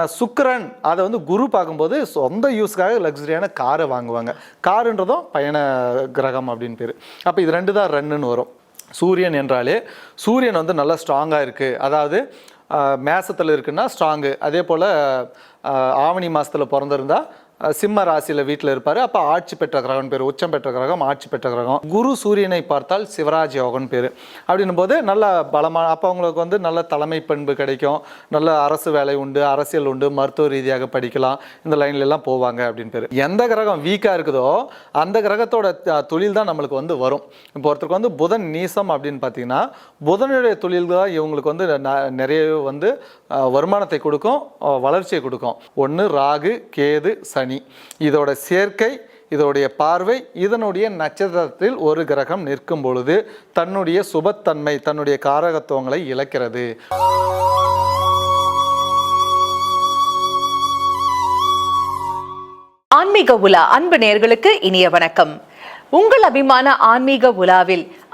சுக்கரன் அதை வந்து குரு பார்க்கும்போது சொந்த யூஸ்க்காக லக்ஸரியான காரை வாங்குவாங்க. காருன்றதும் பயண கிரகம் அப்படின்னு பேர். அப்போ இது ரெண்டு தான் ரன்னுன்னு வரும். சூரியன் என்றாலே சூரியன் வந்து நல்லா ஸ்ட்ராங்காக இருக்குது அதாவது மேசத்தில் இருக்குன்னா ஸ்ட்ராங்கு அதே போல் ஆவணி மாதத்தில் பிறந்திருந்தால் சிம்ம ராசியில் வீட்டில் இருப்பார். அப்போ ஆட்சி பெற்ற கிரகம் பேர் உச்சம் பெற்ற கிரகம் ஆட்சி பெற்ற கிரகம். குரு சூரியனை பார்த்தால் சிவராஜ் யோகன் பேர். அப்படின்னும் போது நல்ல பலமான அப்போ அவங்களுக்கு வந்து நல்ல தலைமை பண்பு கிடைக்கும். நல்ல அரசு வேலை உண்டு அரசியல் உண்டு மருத்துவ ரீதியாக படிக்கலாம். இந்த லைன்லலாம் போவாங்க அப்படின்னு பேர். எந்த கிரகம் வீக்காக இருக்குதோ அந்த கிரகத்தோட தொழில் தான் நம்மளுக்கு வந்து வரும். இப்போ ஒருத்தருக்கு வந்து புதன் நீசம் அப்படின்னு பார்த்தீங்கன்னா புதனுடைய தொழில் தான் இவங்களுக்கு வந்து ந- நிறைய வந்து வருமானத்தை கொடுக்கும் வளர்ச்சியை கொடுக்கும். ஒன்று ராகு கேது சனி. இதோட சேர்க்கை இதோடைய பார்வை இதனுடைய நட்சத்திரத்தில் ஒரு கிரகம் நிற்கும் பொழுது தன்னுடைய சுபத்தன்மை தன்னுடைய காரகத்துவங்களை இழக்கிறது. ஆன்மீக உலா அன்பு நேர்களுக்கு இனிய வணக்கம். உங்கள் அபிமான ஆன்மீக உலாவில்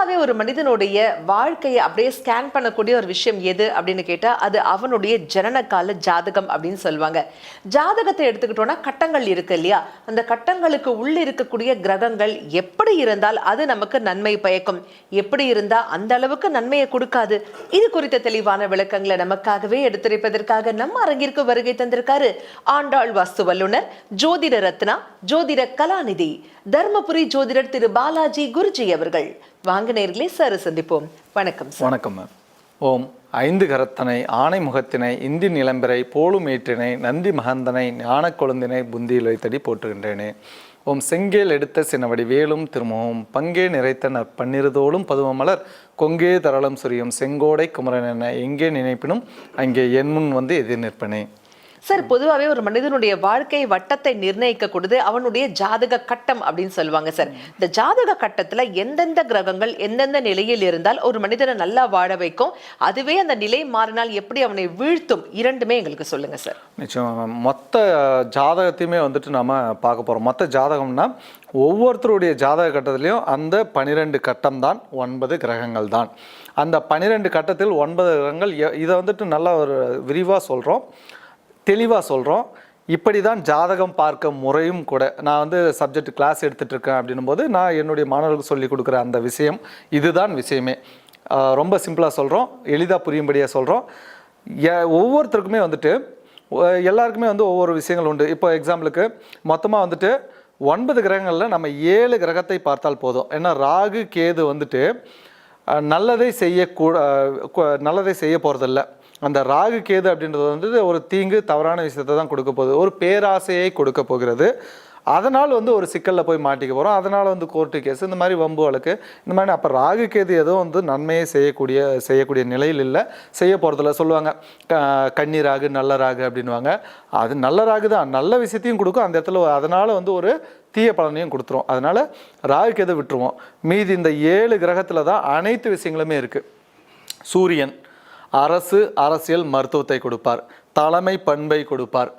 பொதுவாகவே ஒரு மனிதனுடைய வாழ்க்கையை அப்படியே ஸ்கேன் பண்ணக்கூடிய ஒரு விஷயம் எது அப்படின்னு கேட்டால் அது அவனுடைய ஜனனகால ஜாதகம் அப்படின்னு சொல்லுவாங்க. ஜாதகத்தை எடுத்துக்கிட்டோம்னா கட்டங்கள் இருக்கு இல்லையா? அந்த கட்டங்களுக்கு உள்ள இருக்கக்கூடிய கிரகங்கள் எப்படி இருந்தால் அது நமக்கு நன்மை பயக்கும். எப்படி இருந்தால் அந்த அளவுக்கு நன்மையை கொடுக்காது. இது குறித்த தெளிவான விளக்கங்களை நமக்காகவே எடுத்துரைப்பதற்காக நம்ம அரங்கிற்கு வருகை தந்திருக்காரு ஆண்டாள் வாஸ்து வல்லுனர் ஜோதிட ரத்னா ஜோதிட கலாநிதி தர்மபுரி ஜோதிடர் திரு பாலாஜி குருஜி அவர்கள். வாங்க நேர்களே சார் சந்திப்போம். வணக்கம் சார். வணக்கம் மேம் ஓம் ஐந்து கரத்தனை ஆனை முகத்தினை இந்தி நிலம்பிரை போலும் ஏற்றினை நந்தி மகந்தனை ஞான கொழுந்தினை புந்தியில் வைத்தடி போற்றுகின்றேனே. ஓம் செங்கேல் எடுத்த சினவடி வேலும் திருமுகம் பங்கே நிறைத்த நற்பன்னிருதோளும் பதுமமலர் பதுவமலர் கொங்கே தரளம் சுரியும் செங்கோடை குமரன் என எங்கே நினைப்பினும் அங்கே என் முன் வந்து எதிர் நிற்பனே. சார் பொதுவாகவே ஒரு மனிதனுடைய வாழ்க்கை வட்டத்தை நிர்ணயிக்க அவனுடைய ஜாதக கட்டம் அப்படின்னு சொல்லுவாங்க சார். இந்த ஜாதக கட்டத்தில் எந்தெந்த கிரகங்கள் எந்தெந்த நிலையில் இருந்தால் ஒரு மனிதனை நல்லா வாழ வைக்கும் அதுவே அந்த நிலை மாறினால் எப்படி அவனை வீழ்த்தும் இரண்டுமே எங்களுக்கு சொல்லுங்க சார். நிச்சயமாக மொத்த ஜாதகத்தையுமே வந்துட்டு நம்ம பார்க்க போகிறோம் மொத்த ஜாதகம்னா ஒவ்வொருத்தருடைய ஜாதக கட்டத்திலையும் அந்த பனிரெண்டு கட்டம் தான் ஒன்பது கிரகங்கள் தான் அந்த பனிரெண்டு கட்டத்தில் ஒன்பது கிரகங்கள் இதை வந்துட்டு நல்லா ஒரு விரிவாக சொல்கிறோம் தெளிவாக சொல்கிறோம் இப்படி தான் ஜாதகம் பார்க்க முறையும் கூட நான் வந்து சப்ஜெக்ட் கிளாஸ் எடுத்துகிட்டு இருக்கேன் அப்படின்னும் போது நான் என்னுடைய மாணவர்களுக்கு சொல்லி கொடுக்குற அந்த விஷயம் இதுதான் விஷயமே. ரொம்ப சிம்பிளாக சொல்கிறோம் எளிதாக புரியும்படியாக சொல்கிறோம் ஒவ்வொருத்தருக்குமே வந்துட்டு எல்லாருக்குமே வந்து ஒவ்வொரு விஷயங்கள் உண்டு. இப்போ எக்ஸாம்பிளுக்கு மொத்தமாக வந்துட்டு ஒன்பது கிரகங்களில் நம்ம ஏழு கிரகத்தை பார்த்தால் போதும். ஏன்னா ராகு கேது வந்துட்டு நல்லதை செய்யக்கூட கூட நல்லதை செய்ய போகிறதில்ல அந்த ராகு கேது அப்படின்றது வந்து ஒரு தீங்கு தவறான விஷயத்தை தான் கொடுக்க போகுது. ஒரு பேராசையை கொடுக்க போகிறது. அதனால் வந்து ஒரு சிக்கலில் போய் மாட்டிக்க போகிறோம் அதனால் வந்து கோர்ட்டு கேஸ் இந்த மாதிரி வம்பு வழக்கு இந்த மாதிரி அப்போ ராகு கேது ஏதோ வந்து நன்மையை செய்யக்கூடிய செய்யக்கூடிய நிலையில் இல்லை. செய்ய போகிறதில்ல சொல்லுவாங்க க- கன்னி ராகு நல்ல ராகு அப்படின்வாங்க அது நல்ல ராகு தான். நல்ல விஷயத்தையும் கொடுக்கும். அந்த இடத்துல அதனால் வந்து ஒரு தீய பலனையும் கொடுத்துரும். அதனால் ராகு கேது விட்டுருவோம். மீதி இந்த ஏழு கிரகத்தில் தான் அனைத்து விஷயங்களுமே இருக்குது சூரியன் அரசு அரசியல் மருத்துவத்தை கொடுப்பார். தலைமை பண்பை கொடுப்பார்.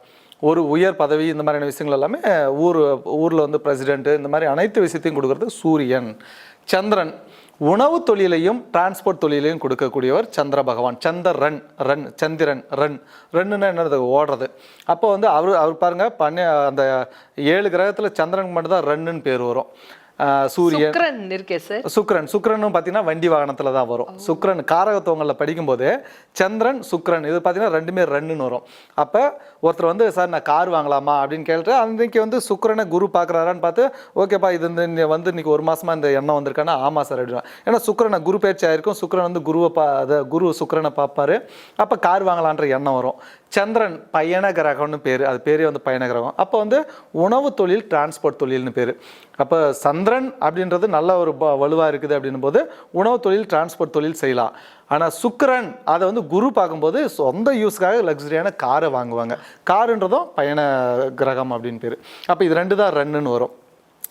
ஒரு உயர் பதவி இந்த மாதிரியான விஷயங்கள் எல்லாமே ஊர் ஊரில் வந்து பிரசிடென்ட்டு இந்த மாதிரி அனைத்து விஷயத்தையும் கொடுக்குறது சூரியன். சந்திரன் உணவு தொழிலையும் டிரான்ஸ்போர்ட் தொழிலையும் கொடுக்கக்கூடியவர் சந்திர பகவான். Chandra run run Chandran run. ரன்னுன்னா என்னது? ஓடுறது. அப்போ வந்து அவர் அவர் பாருங்கள் பண்ண அந்த ஏழு கிரகத்தில் சந்திரனுக்கு மட்டும்தான் ரன்னுன்னு பேர் வரும். சூரியன் இருக்கே சார் சுக்ரன் சுக்ரனும் பார்த்தீங்கன்னா வண்டி வாகனத்தில் தான் வரும். சுக்ரன் காரகத்துவங்களில் படிக்கும்போது சந்திரன் சுக்ரன் இது பார்த்தீங்கன்னா ரெண்டுமே ரன்னுன்னு வரும். அப்போ ஒருத்தர் வந்து சார் நான் கார் வாங்கலாமா? அப்படின்னு கேட்டு அன்றைக்கி வந்து சுக்ரனை குரு பார்க்குறாரான்னு பார்த்து ஓகேப்பா இது இந்த வந்து இன்னைக்கு ஒரு மாசமா இந்த எண்ணம் வந்திருக்கானா ஆமாம் சார் அப்படின்னா ஏன்னா சுக்ரனை குரு பேச்சு ஆயிருக்கும். சுக்ரன் வந்து குருவை பா அதை குரு சுக்ரனை பார்ப்பாரு. அப்போ கார் வாங்கலான்ற எண்ணம் வரும். சந்திரன் பயண கிரகம்னு பேர். அது பேரே வந்து பயண கிரகம் அப்போ வந்து உணவு தொழில் டிரான்ஸ்போர்ட் தொழில்னு பேர். அப்போ சந்திரன் அப்படின்றது நல்ல ஒரு ப- வலுவாக இருக்குது அப்படின்னும் போது உணவு தொழில் டிரான்ஸ்போர்ட் தொழில் செய்யலாம். ஆனால் சுக்கரன் அதை வந்து குரு பார்க்கும்போது சொந்த யூஸ்க்காக லக்ஸரியான காரை வாங்குவாங்க. காருன்றதும் பயண கிரகம் அப்படின்னு பேர். அப்போ இது ரெண்டு தான் ரன்னுன்னு வரும்.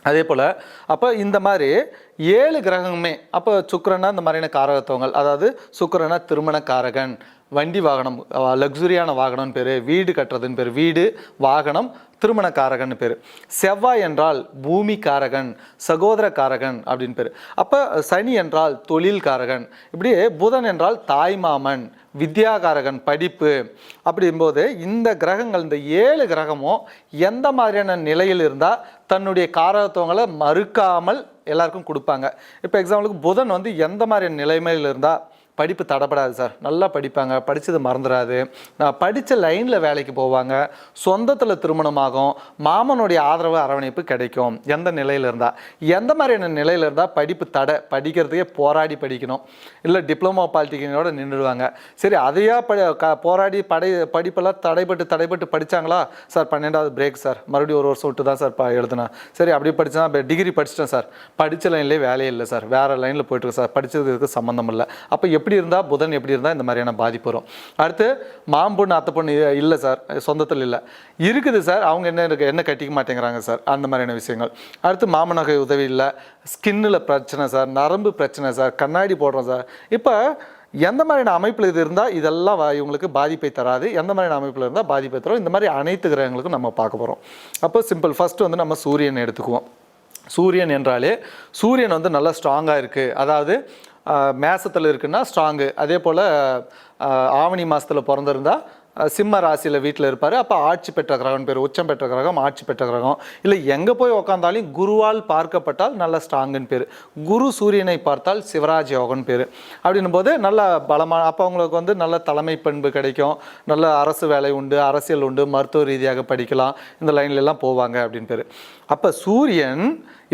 அதே போல் அப்போ இந்த மாதிரி ஏழு கிரகமுமே அப்போ சுக்கரனா இந்த மாதிரியான காரகத்துவங்கள். அதாவது சுக்கரனா திருமண காரகன் வண்டி வாகனம் லக்ஸுரியான வாகனம்னு பேர் வீடு கட்டுறதுன்னு பேர் வீடு வாகனம் திருமண காரகன் பேர். செவ்வாய் என்றால் பூமி காரகன் சகோதர காரகன் அப்படின்னு பேர். அப்போ சனி என்றால் தொழில் காரகன் இப்படியே புதன் என்றால் தாய்மாமன் வித்யாகாரகன் படிப்பு அப்படிங்கும்போது இந்த கிரகங்கள் இந்த ஏழு கிரகமும் எந்த மாதிரியான நிலையில் இருந்தால் தன்னுடைய காரகத்துவங்களை மறுக்காமல் எல்லாருக்கும் கொடுப்பாங்க. இப்போ எக்ஸாம்பிளுக்கு புதன் வந்து எந்த மாதிரியான நிலைமையில் இருந்தால் படிப்பு தடப்படாது சார். நல்லா படிப்பாங்க. படித்தது மறந்துடாது நான் படித்த லைனில் வேலைக்கு போவாங்க. சொந்தத்தில் திருமணமாகும். மாமனுடைய ஆதரவு அரவணைப்பு கிடைக்கும். எந்த நிலையில் இருந்தால் எந்த மாதிரியான நிலையில் இருந்தால் படிப்பு தடை படிக்கிறதுக்கே போராடி படிக்கணும். இல்லை டிப்ளமோ பாலிடெக்னிக்கோட நின்றுடுவாங்க. சரி அதையா படி க போராடி படை படிப்பெல்லாம் தடைப்பட்டு தடைப்பட்டு படிச்சாங்களா? சார் பன்னெண்டாவது பிரேக் சார். மறுபடியும் ஒரு வருஷம் விட்டு தான் சார் ப எழுதுனேன். சரி அப்படி படித்தா டிகிரி படிச்சிட்டேன் சார். படித்த லைன்லேயே வேலையே இல்லை சார். வேறு லைனில் போயிட்டுருக்கு சார். படித்ததுக்கு சம்மந்தம் இல்லை. அப்போ எப்படி எப்படி இருந்தால் புதன் எப்படி இருந்தால் இந்த மாதிரியான பாதிப்பு வரும். அடுத்து மாம்பொண்ணு அத்தை பொண்ணு இல்லை சார் சொந்தத்தில் இல்லை. இருக்குது சார் அவங்க என்ன இருக்கு என்ன கட்டிக்க மாட்டேங்கிறாங்க சார் அந்த மாதிரியான விஷயங்கள். அடுத்து மாமனகை உதவி இல்லை ஸ்கின்னில் பிரச்சனை சார் நரம்பு பிரச்சனை சார் கண்ணாடி போடுறோம் சார். இப்போ எந்த மாதிரியான அமைப்பில் இது இருந்தால் இதெல்லாம் இவங்களுக்கு பாதிப்பை தராது. எந்த மாதிரியான அமைப்பில் இருந்தால் பாதிப்பை தரும். இந்த மாதிரி அனைத்து கிரகங்களுக்கும் நம்ம பார்க்க போகிறோம் அப்போ சிம்பிள் ஃபஸ்ட்டு வந்து நம்ம சூரியன் எடுத்துக்குவோம். சூரியன் என்றாலே சூரியன் வந்து நல்லா ஸ்ட்ராங்காக இருக்குது அதாவது மேசத்தில் இருக்குன்னா ஸ்ட்ராங்கு அதே போல் ஆவணி மாதத்தில் பிறந்திருந்தா சிம்ம ராசியில் வீட்டில் இருப்பார். அப்போ ஆட்சி பெற்ற கிரகம் பேர் உச்சம் பெற்ற கிரகம் ஆட்சி பெற்ற கிரகம். இல்லை எங்கே போய் உக்காந்தாலும் குருவால் பார்க்கப்பட்டால் நல்ல ஸ்ட்ராங்குன்னு பேர். குரு சூரியனை பார்த்தால் சிவராஜ் யோகன் பேர். அப்படின்னும் போது நல்ல பலமான அப்போ அவங்களுக்கு வந்து நல்ல தலைமை பண்பு கிடைக்கும். நல்ல அரசு வேலை உண்டு அரசியல் உண்டு மருத்துவ ரீதியாக படிக்கலாம். இந்த லைன்லலாம் போவாங்க அப்படின்னு பேர். அப்போ சூரியன்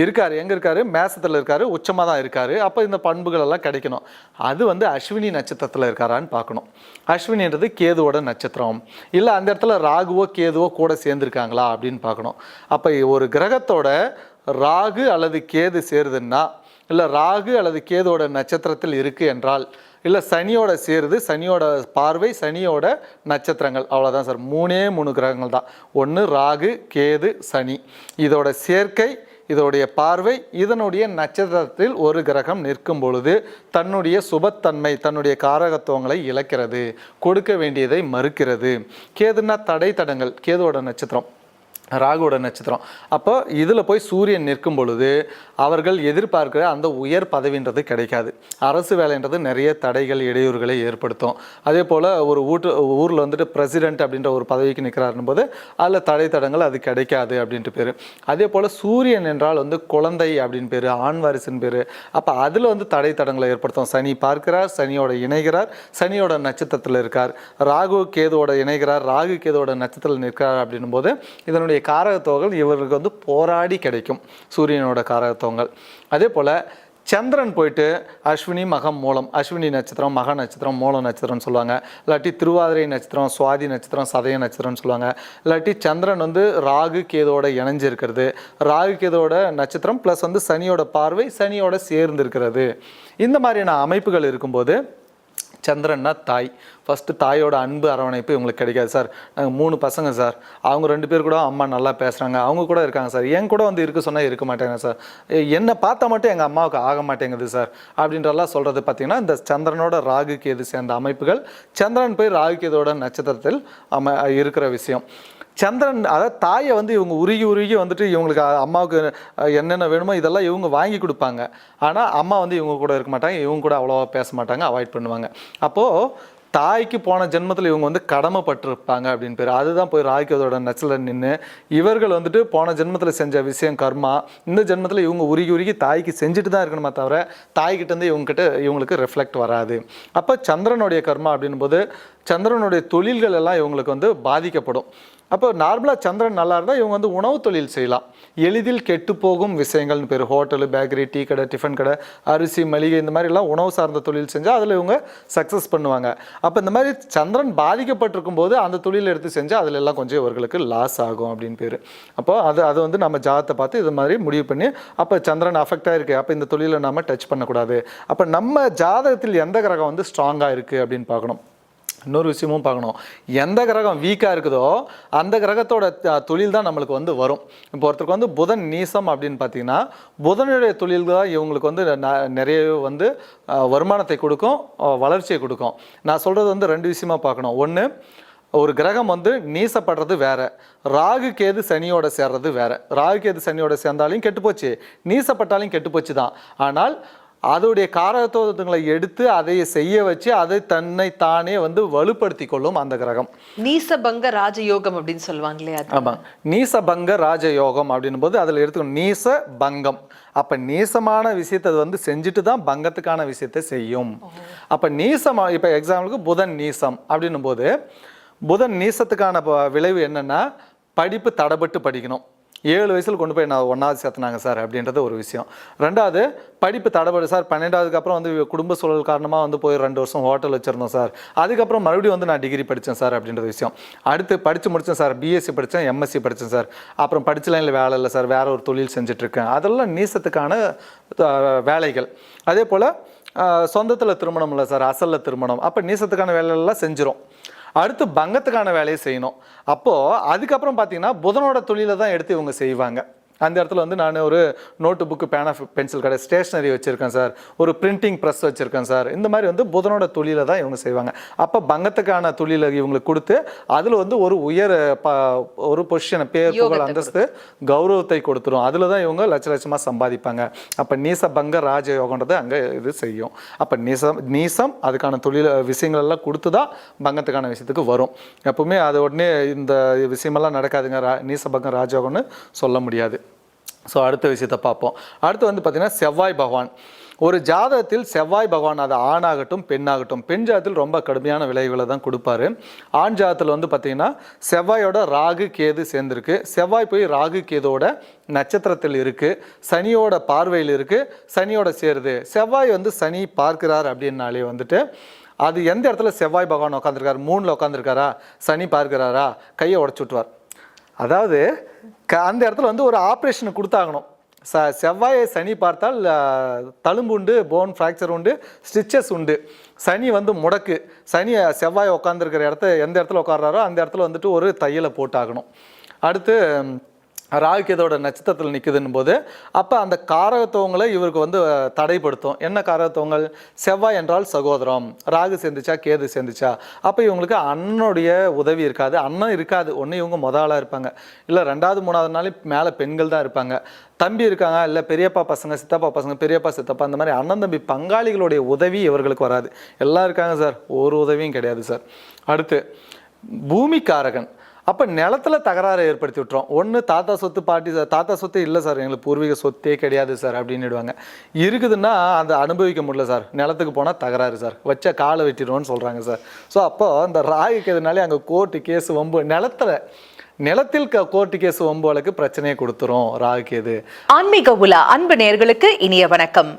இருக்கார். எங்கே இருக்கார்? மேசத்தில் இருக்கார். உச்சமாக தான் இருக்கார். அப்போ இந்த பண்புகள் எல்லாம் கிடைக்கணும். அது வந்து அஸ்வினி நட்சத்திரத்தில் இருக்காரான்னு பார்க்கணும். அஸ்வினின்றது கேதுவோட நட்சத்திரம். இல்லை அந்த இடத்துல ராகுவோ கேதுவோ கூட சேர்ந்துருக்காங்களா அப்படின்னு பார்க்கணும். அப்போ ஒரு கிரகத்தோட ராகு அல்லது கேது சேருதுன்னா இல்லை ராகு அல்லது கேதுவோட நட்சத்திரத்தில் இருக்குது என்றால் இல்லை சனியோட சேருது சனியோட பார்வை சனியோட நட்சத்திரங்கள். அவ்வளோதான் சார். மூணே மூணு கிரகங்கள் தான். ஒன்று ராகு கேது சனி. இதோட சேர்க்கை இதோடைய பார்வை இதனுடைய நட்சத்திரத்தில் ஒரு கிரகம் நிற்கும் பொழுது தன்னுடைய சுபத்தன்மை தன்னுடைய காரகத்துவங்களை இழக்கிறது கொடுக்க வேண்டியதை மறுக்கிறது. கேதுன்னா தடை தடங்கள் கேதுவோட நட்சத்திரம். ராகுவோட நட்சத்திரம். அப்போ இதில் போய் சூரியன் நிற்கும் பொழுது அவர்கள் எதிர்பார்க்கிற அந்த உயர் பதவின்றது கிடைக்காது. அரசு வேலைன்றது நிறைய தடைகள் இடையூறுகளை ஏற்படுத்தும். அதே போல் ஒரு ஊட்டு ஊரில் வந்துட்டு பிரசிடென்ட் அப்படின்ற ஒரு பதவிக்கு நிற்கிறாருன்னு போது அதில் தடை தடங்கள் அது கிடைக்காது அப்படின்ட்டு பேர். அதே போல் சூரியன் என்றால் வந்து குழந்தை அப்படின்னு பேர் ஆண் வாரிசுன்னு பேர். அப்போ அதில் வந்து தடை தடங்களை ஏற்படுத்தும். சனி பார்க்கிறார் சனியோட இணைகிறார் சனியோட நட்சத்திரத்தில் இருக்கார். ராகு கேதுவோட இணைகிறார் ராகு கேதுவோட நட்சத்திரத்தில் நிற்கிறார் அப்படின்னும் போது இதனுடைய காரகத்துவங்கள் இவர்களுக்கு வந்து போராடி கிடைக்கும் சூரியனோட காரகத்துவங்கள். அதே போல் சந்திரன் போயிட்டு அஸ்வினி மகம் மூலம் அஸ்வினி நட்சத்திரம் மக நட்சத்திரம் மூலம் நட்சத்திரம்னு சொல்லுவாங்க. இல்லாட்டி திருவாதிரை நட்சத்திரம் சுவாதி நட்சத்திரம் சதய நட்சத்திரம்னு சொல்லுவாங்க. இல்லாட்டி சந்திரன் வந்து ராகு கேதோட இணைஞ்சிருக்கிறது. ராகு கேதோட நட்சத்திரம் ப்ளஸ் வந்து சனியோட பார்வை சனியோட சேர்ந்து இருக்கிறது இந்த மாதிரியான அமைப்புகள் இருக்கும்போது சந்திரன்னா தாய். ஃபஸ்ட்டு தாயோட அன்பு அரவணைப்பு இவங்களுக்கு கிடைக்காது சார். நாங்கள் மூணு பசங்க சார். அவங்க ரெண்டு பேர் கூட அம்மா நல்லா பேசுகிறாங்க அவங்க கூட இருக்காங்க சார். என் கூட வந்து இருக்க சொன்னால் இருக்க மாட்டேங்க சார். என்னை பார்த்தா மட்டும் எங்கள் அம்மாவுக்கு ஆக மாட்டேங்குது சார். அப்படின்றலாம் சொல்கிறது பார்த்திங்கன்னா இந்த சந்திரனோட ராகு கேது சேர்ந்த அமைப்புகள் சந்திரன் போய் ராகு கேதோட நட்சத்திரத்தில் அம இருக்கிற விஷயம். சந்திரன் அதாவது தாயை வந்து இவங்க உருகி உருகி வந்துட்டு இவங்களுக்கு அம்மாவுக்கு என்னென்ன வேணுமோ இதெல்லாம் இவங்க வாங்கி கொடுப்பாங்க. ஆனால் அம்மா வந்து இவங்க கூட இருக்க மாட்டாங்க இவங்க கூட அவ்வளோவா பேச மாட்டாங்க அவாய்ட் பண்ணுவாங்க. அப்போது தாய்க்கு போன ஜென்மத்தில் இவங்க வந்து கடமைப்பட்டிருப்பாங்க அப்படின்னு பேர். அதுதான் போய் ராய்க்கதோட நச்சல நின்று இவர்கள் வந்துட்டு போன ஜென்மத்தில் செஞ்ச விஷயம் கர்மா இந்த ஜென்மத்தில் இவங்க உருகி உருகி தாய்க்கு செஞ்சுட்டு தான் இருக்கணுமே தவிர தாய்கிட்டேருந்து இவங்ககிட்ட இவங்களுக்கு ரிஃப்ளெக்ட் வராது. அப்போ சந்திரனுடைய கர்மா அப்படின்போது சந்திரனுடைய தொழில்கள் எல்லாம் இவங்களுக்கு வந்து பாதிக்கப்படும். அப்போ நார்மலாக சந்திரன் நல்லா இருந்தால் இவங்க வந்து உணவு தொழில் செய்யலாம். எளிதில் கெட்டு போகும் விஷயங்கள்னு பேர். ஹோட்டலு பேக்கரி டீ கடை டிஃபன் கடை அரிசி மளிகை இந்த மாதிரிலாம் உணவு சார்ந்த தொழில் செஞ்சால் அதில் இவங்க சக்ஸஸ் பண்ணுவாங்க. அப்போ இந்த மாதிரி சந்திரன் பாதிக்கப்பட்டிருக்கும் போது அந்த தொழில் எடுத்து செஞ்சால் அதில் எல்லாம் கொஞ்சம் இவர்களுக்கு லாஸ் ஆகும் அப்படின்னு பேர். அப்போ அது அது வந்து நம்ம ஜாதத்தை பார்த்து இது மாதிரி முடிவு பண்ணி அப்போ சந்திரன் அஃபெக்ட் ஆகிருக்கு அப்போ இந்த தொழிலை நம்ம டச் பண்ணக்கூடாது. அப்போ நம்ம ஜாதகத்தில் எந்த கிரகம் வந்து ஸ்ட்ராங்காக இருக்குது அப்படின்னு பார்க்கணும். இன்னொரு விஷயமும் பார்க்கணும். எந்த கிரகம் வீக்காக இருக்குதோ அந்த கிரகத்தோட தொழில் தான் நம்மளுக்கு வந்து வரும். இப்போ ஒருத்தருக்கு வந்து புதன் நீசம் அப்படின்னு பார்த்தீங்கன்னா புதனுடைய தொழில் தான் இவங்களுக்கு வந்து ந- நிறைய வந்து வருமானத்தை கொடுக்கும் வளர்ச்சியை கொடுக்கும். நான் சொல்கிறது வந்து ரெண்டு விஷயமா பார்க்கணும். ஒன்று ஒரு கிரகம் வந்து நீசப்படுறது வேற. ராகு கேது சனியோட சேர்றது வேற. ராகு கேது சனியோட சேர்ந்தாலையும் கெட்டு போச்சு கெட்டுப்போச்சு. கெட்டு போச்சு தான் ஆனால் அதோடைய காரகத்துவங்களை எடுத்து அதை செய்ய வச்சு அதை தன்னை தானே வந்து வலுப்படுத்தி கொள்ளும் அந்த கிரகம். நீசபங்க ராஜயோகம் அப்படின்னு சொல்லுவாங்களே அது. ஆமாம் நீசபங்க ராஜயோகம் அப்படின்னும் போது அதில் எடுத்துக்கணும். நீச பங்கம் அப்போ நீசமான விஷயத்தை வந்து செஞ்சுட்டு தான் பங்கத்துக்கான விஷயத்தை செய்யும். அப்போ நீசமா இப்போ எக்ஸாம்பிளுக்கு புதன் நீசம் அப்படின்னும் போது புதன் நீசத்துக்கான விளைவு என்னன்னா படிப்பு தடபட்டு படிக்கணும். ஏழு வயசில் கொண்டு போய் நான் ஒன்றாவது சேர்த்துனாங்க சார் அப்படின்றது ஒரு விஷயம். ரெண்டாவது படிப்பு தடபடு சார். பன்னெண்டாவதுக்கு அப்புறம் வந்து குடும்ப சூழல் காரணமாக வந்து போய் ரெண்டு வருஷம் ஹோட்டல் வச்சுருந்தோம் சார். அதுக்கப்புறம் மறுபடியும் வந்து நான் டிகிரி படித்தேன் சார் அப்படின்றது விஷயம். அடுத்து படித்து முடித்தேன் சார். பிஎஸ்சி படித்தேன் எம்எஸ்சி படித்தேன் சார். அப்புறம் படிச்ச லைனில் வேலை இல்லை சார். வேறு ஒரு தொழில் செஞ்சிட்ருக்கேன். அதெல்லாம் நீசத்துக்கான வேலைகள். அதே போல் சொந்தத்தில் திருமணம் இல்லை சார். அசலில் திருமணம். அப்போ நீசத்துக்கான வேலையெல்லாம் செஞ்சிடும் அடுத்து பங்கத்துக்கான வேலையை செய்யணும். அப்போது அதுக்கப்புறம் பார்த்தீங்கன்னா புதனோட தொழிலை தான் எடுத்து இவங்க செய்வாங்க. அந்த இடத்துல வந்து நான் ஒரு நோட்டு புக்கு பேனா பென்சில் கடை ஸ்டேஷ்னரி வச்சுருக்கேன் சார். ஒரு பிரிண்டிங் ப்ரெஸ் வச்சுருக்கேன் சார். இந்த மாதிரி வந்து புதனோட தொழிலை தான் இவங்க செய்வாங்க. அப்போ பங்கத்துக்கான தொழிலை இவங்களுக்கு கொடுத்து அதில் வந்து ஒரு உயர் ப ஒரு பொசிஷனை பேர் புகழ் அந்தஸ்து கௌரவத்தை கொடுத்துரும். அதில் தான் இவங்க லட்ச லட்சமாக சம்பாதிப்பாங்க. அப்போ நீச பங்க ராஜயோகன்றது அங்கே இது செய்யும். அப்போ நீசம் நீசம் அதுக்கான தொழில் விஷயங்கள் எல்லாம் கொடுத்து தான் பங்கத்துக்கான விஷயத்துக்கு வரும். எப்பவுமே அது உடனே இந்த விஷயமெல்லாம் நடக்காதுங்க. ரா நீசபங்கம் ராஜயோகம்னு சொல்ல முடியாது. ஸோ அடுத்த விஷயத்தை பார்ப்போம். அடுத்து வந்து பார்த்திங்கன்னா செவ்வாய் பகவான். ஒரு ஜாதகத்தில் செவ்வாய் பகவான் அது ஆணாகட்டும் பெண்ணாகட்டும் பெண் ஜாதத்தில் ரொம்ப கடுமையான விளைவுகளை தான் கொடுப்பாரு. ஆண் ஜாதத்தில் வந்து பார்த்திங்கன்னா செவ்வாயோட ராகு கேது சேர்ந்துருக்கு. செவ்வாய் போய் ராகு கேதோட நட்சத்திரத்தில் இருக்குது சனியோட பார்வையில் இருக்குது சனியோட சேருது. செவ்வாய் வந்து சனி பார்க்கிறார் அப்படின்னாலே வந்துட்டு அது எந்த இடத்துல செவ்வாய் பகவான் உட்காந்துருக்காரு மூணில் உட்காந்துருக்காரா சனி பார்க்கிறாரா? கையை உடச்சுட்டுவார் அதாவது அந்த இடத்துல வந்து ஒரு ஆப்ரேஷன் கொடுத்தாகணும். ச செவ்வாயை சனி பார்த்தால் தழும்பு உண்டு போன் ஃப்ராக்சர் உண்டு ஸ்டிச்சஸ் உண்டு. சனி வந்து முடக்கு. சனி செவ்வாய் உட்காந்துருக்கிற இடத்த எந்த இடத்துல உட்கார்றாரோ அந்த இடத்துல வந்துட்டு ஒரு தையலை போட்டாகணும். அடுத்து ராகுகேதோட நட்சத்திரத்தில் நிற்குதுன்னு போது அப்போ அந்த காரகத்துவங்களை இவருக்கு வந்து தடைப்படுத்தும். என்ன காரகத்துவங்கள்? செவ்வாய் என்றால் சகோதரம். ராகு சேர்ந்துச்சா? கேது சேர்ந்துச்சா? அப்போ இவங்களுக்கு அண்ணனுடைய உதவி இருக்காது. அண்ணன் இருக்காது. ஒன்று இவங்க முதலாக இருப்பாங்க. இல்லை ரெண்டாவது மூணாவது நாள் மேலே பெண்கள் தான் இருப்பாங்க. தம்பி இருக்காங்க. இல்லை பெரியப்பா பசங்க சித்தப்பா பசங்க பெரியப்பா சித்தப்பா அந்த மாதிரி அண்ணன் தம்பி பங்காளிகளுடைய உதவி இவர்களுக்கு வராது. எல்லாம் இருக்காங்க சார். ஒரு உதவியும் கிடையாது சார். அடுத்து பூமிக்காரகன். அப்போ நிலத்துல தகராறு ஏற்படுத்தி விட்டுரும். ஒன்று தாத்தா சொத்து பாட்டி சார் தாத்தா சொத்து இல்லை சார். எங்களுக்கு பூர்வீக சொத்தே கிடையாது சார் அப்படின்னுடுவாங்க. இருக்குதுன்னா அதை அனுபவிக்க முடியல சார். நிலத்துக்கு போனால் தகராறு சார். வச்ச காலை வெட்டிடுவோன்னு சொல்கிறாங்க சார். ஸோ அப்போ அந்த ராகுக்கு எதுனாலே அங்கே கோர்ட்டு கேஸ் வம்பு நிலத்துல நிலத்தில் க- கோர்ட்டு கேஸ் வம்பு பிரச்சனையை கொடுத்துரும் ராகுக்கு எது ஆன்மீக உலா அன்பு நேர்களுக்கு இனிய வணக்கம்.